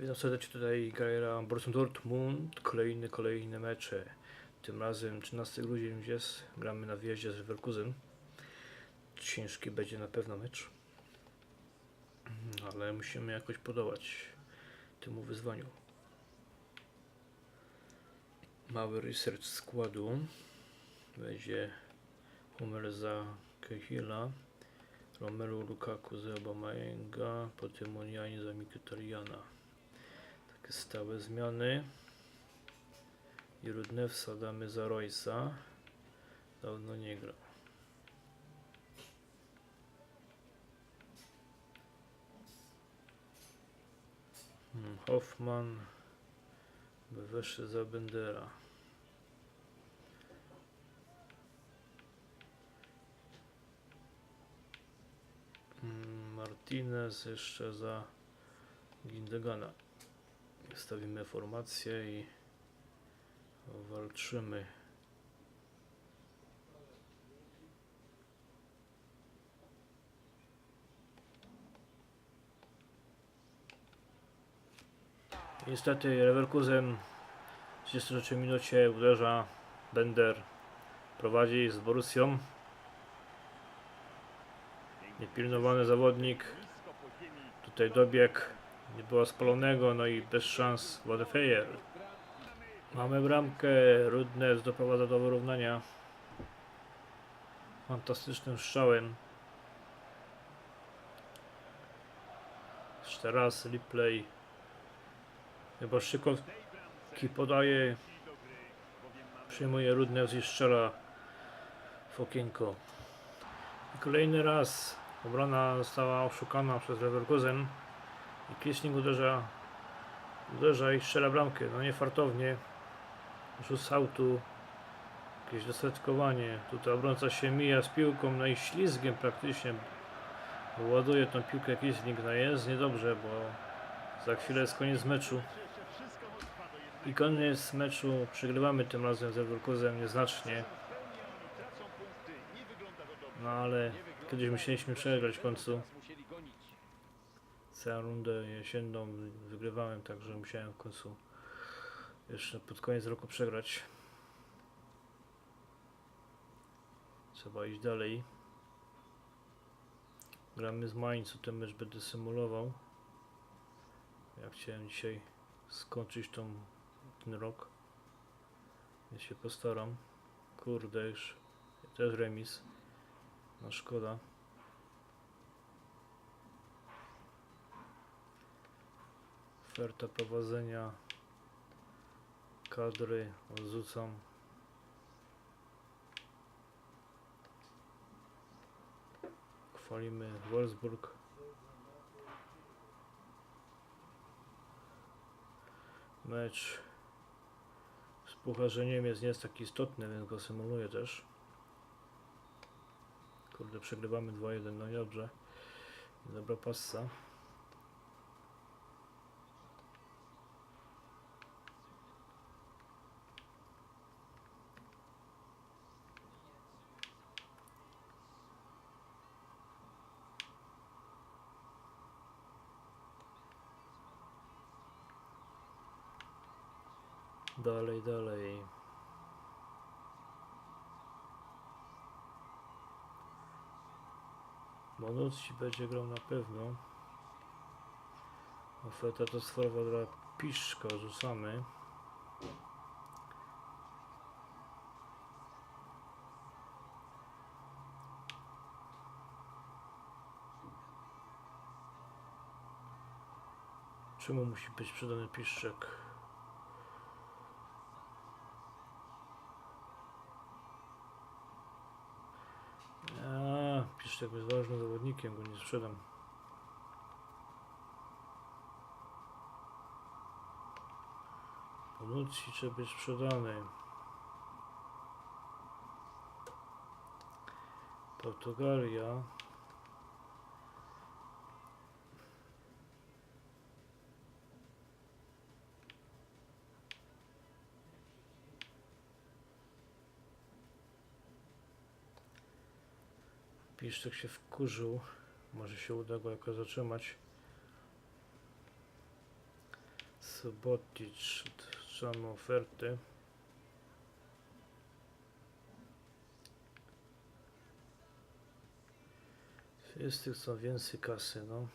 Witam serdecznie tutaj Gajera Borussia Dortmund. Kolejne, kolejne mecze. Tym razem 13 grudzień jest. Gramy na wyjeździe z Leverkusen. Ciężki będzie na pewno mecz. Ale musimy jakoś podołać temu wyzwaniu. Mały research składu. Będzie Hummel za Kehila. Romelu Lukaku za Aubameyanga, potem Oniani za Mkhitarjana. Stałe zmiany. I Rudnewsa damy za Roysa. Dawno nie grał. Hmm, Hoffman wyszedł za Bendera. Mm, Martinez jeszcze za Gindegana. Stawimy formację i walczymy. Niestety Leverkusen w 33 minucie uderza Bender prowadzi z Borussią. Niepilnowany zawodnik. Tutaj dobieg nie było spalonego no i bez szans Wadefejer mamy bramkę Rudnes doprowadza do wyrównania. Fantastycznym strzałem. Jeszcze raz replay. Chyba Szykowski podaje. Przyjmuje Rudnes i strzela w okienko. I kolejny raz obrona została oszukana przez Leverkusen i Kiesling uderza uderza i strzela bramkę, no niefartownie rzut z autu. Jakieś dosetkowanie tutaj obrońca się mija z piłką no i ślizgiem praktycznie ładuje tą piłkę Kiesling no jest niedobrze, bo za chwilę jest koniec meczu. I koniec meczu przegrywamy tym razem z Leverkusen nieznacznie. No ale kiedyś musieliśmy przegrać w końcu. Całą rundę jesienną wygrywałem, także musiałem w końcu jeszcze pod koniec roku przegrać. Trzeba iść dalej. Gramy z Mainz, ten mecz będę symulował. Ja chciałem dzisiaj skończyć tą, ten rok. Ja się postaram. Kurde, już też remis. No szkoda. Oferta prowadzenia kadry odrzucam. Chwalimy Wolfsburg. Mecz z Pucharzem Niemiec nie jest taki istotny, więc go symuluję też. Kurde, przegrywamy 2-1, no dobrze. Dobra passa. Dalej, dalej. Bonucci będzie grał na pewno. Oferta to sforowa dla Piszka, rzucamy. Czemu musi być przydany Piszczek? A, Piszczek jest ważnym zawodnikiem, go nie sprzedam. Bonucci trzeba być sprzedany. Portugalia. Piszczek się wkurzył. Może się uda go zatrzymać. Sobotic, trzymamy oferty. Wszyscy chcą więcej kasy, no.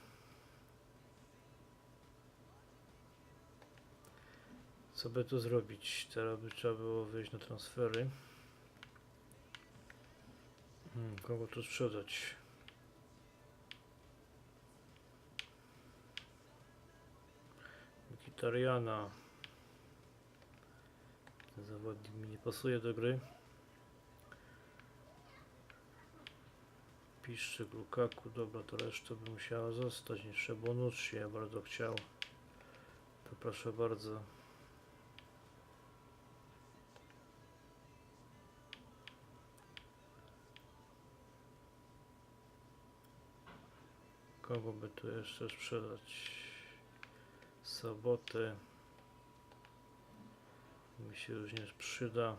Co by tu zrobić? Teraz by trzeba było wyjść na transfery. Hmm, kogo tu sprzedać? Mkhitarjana. Ten zawodnik mi nie pasuje do gry. Piszczyk, Lukaku, dobra, to reszta by musiała zostać. Jeszcze Bonucci, ja bardzo chciał. To proszę bardzo. Kogo by tu jeszcze sprzedać? Sobotę. Mi się również przyda.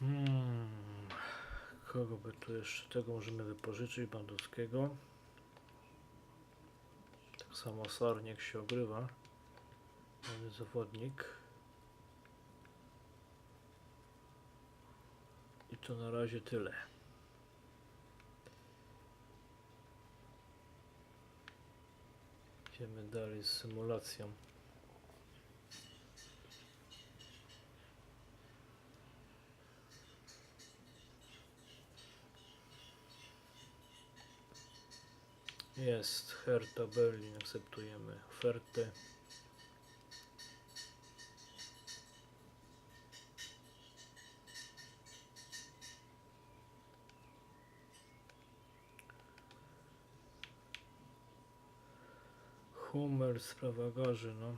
Hmm. Kogo by tu jeszcze? Tego możemy wypożyczyć. Bandowskiego. Tak samo Sarniek się ogrywa. Mamy zawodnik. To na razie tyle. Idziemy dalej z symulacją. Jest Hertha Berlin, akceptujemy ofertę. Hummer, sprawa garzy, no.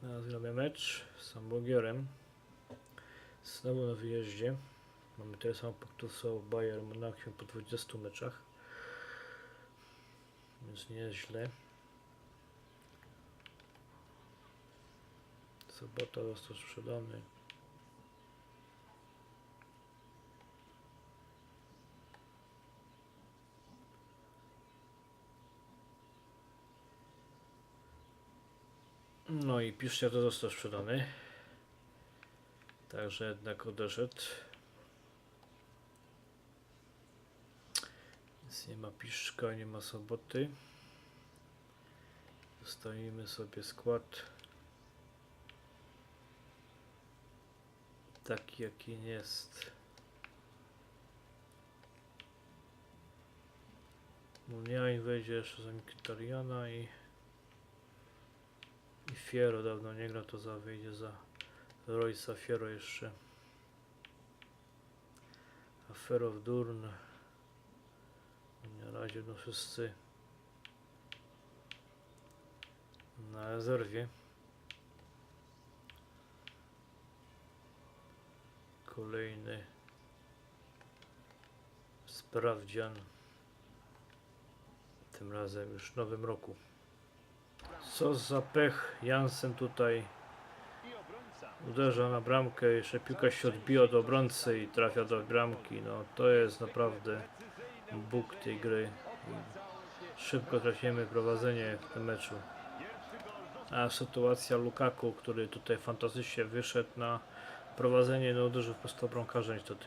Teraz gramy mecz z Hamburgerem. Znowu na wyjeździe. Mamy tyle samo punktów co Bayern Monachium po 20 meczach. Więc nie jest źle. Sobota został sprzedany. No i piszcie to został sprzedany. Także jednak odeszedł. Nie ma piszczka, nie ma soboty. Zostawimy sobie skład taki jaki jest. Muniain wejdzie jeszcze za Mkhitarjana i i Fiero dawno nie gra, to za wyjdzie za Roysa Fiero jeszcze. A Fero w Durn. Na razie no wszyscy na rezerwie. Kolejny sprawdzian. Tym razem już w nowym roku. Co za pech. Jansen tutaj uderza na bramkę. Jeszcze piłka się odbija od obrońcy i trafia do bramki. No to jest naprawdę Bóg tej gry. Szybko tracimy prowadzenie w tym meczu. A sytuacja Lukaku, który tutaj fantastycznie wyszedł na prowadzenie, no uderzył w prostu bramkarza niestety.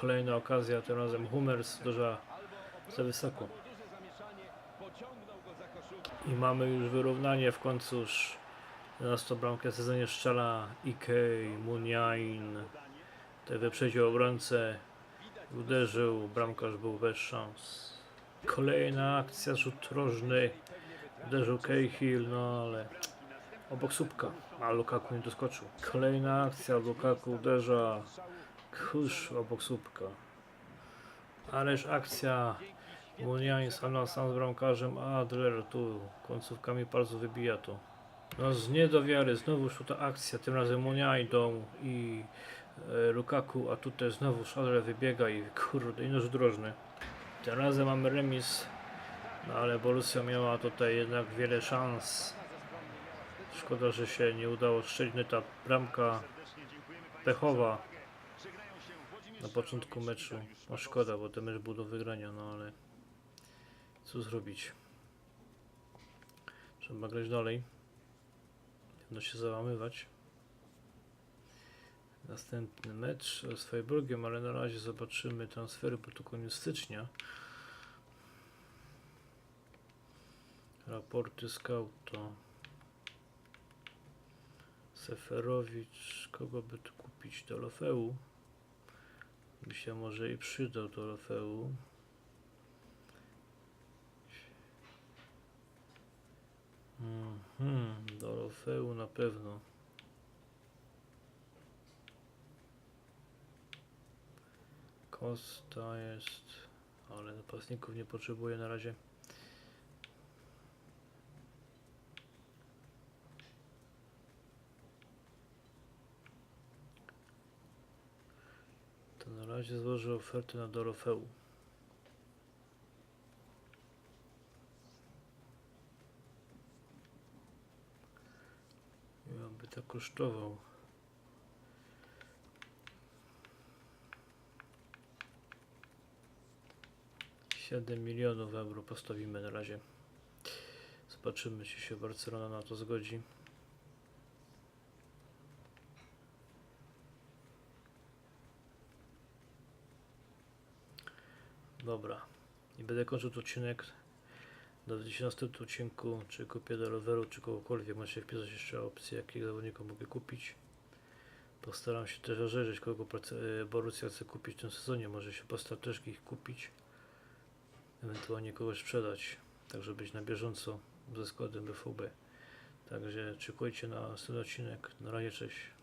Kolejna okazja, tym razem Hummers uderza za wysoko. I mamy już wyrównanie w końcu już 11 bramkę sezonie strzela Ikei, Muniain. Te wyprzedził obrońcę, uderzył, bramkarz był bez szans. Kolejna akcja, rzut rożny, uderzył Cahill, no ale obok słupka, a Lukaku nie doskoczył. Kolejna akcja, Lukaku uderza, kurz obok słupka. Ależ akcja, Muniain sam sam z bramkarzem, Adler tu końcówkami palców wybija to. No z niedowiary, znowu ta akcja, tym razem Muniain i Lukaku, a tutaj znowu Szadle wybiega i kurde, i nóż drożny. Tym razem mamy remis, no ale Borussia miała tutaj jednak wiele szans. Szkoda, że się nie udało strzelić no ta bramka pechowa na początku meczu. No szkoda, bo ten mecz był do wygrania, no ale co zrobić? Trzeba grać dalej. Pewno się załamywać. Następny mecz z Freiburgiem, ale na razie zobaczymy transfery, bo to koniec stycznia. Raporty skauta. Seferowicz, kogo by tu kupić? Do Lofeu. By się może i przydał do Lofeu. Mhm, do Lofeu na pewno. Kosta jest, ale napastników nie potrzebuję na razie. To na razie złożę ofertę na Dorofeu. I on by to kosztował. Siedem milionów euro postawimy na razie. Zobaczymy, czy się Barcelona na to zgodzi. Dobra. I będę kończył ten odcinek. W następnym odcinku, czy kupię do roweru, czy kogokolwiek. Macie wpisać jeszcze opcje, jakich zawodników mogę kupić. Postaram się też rozejrzeć, kogo e, Borussia chce kupić w tym sezonie. Może się postaram też ich kupić. Ewentualnie kogoś sprzedać. Tak, żeby być na bieżąco ze składem BVB. Także czekajcie na następny odcinek. Na razie, cześć.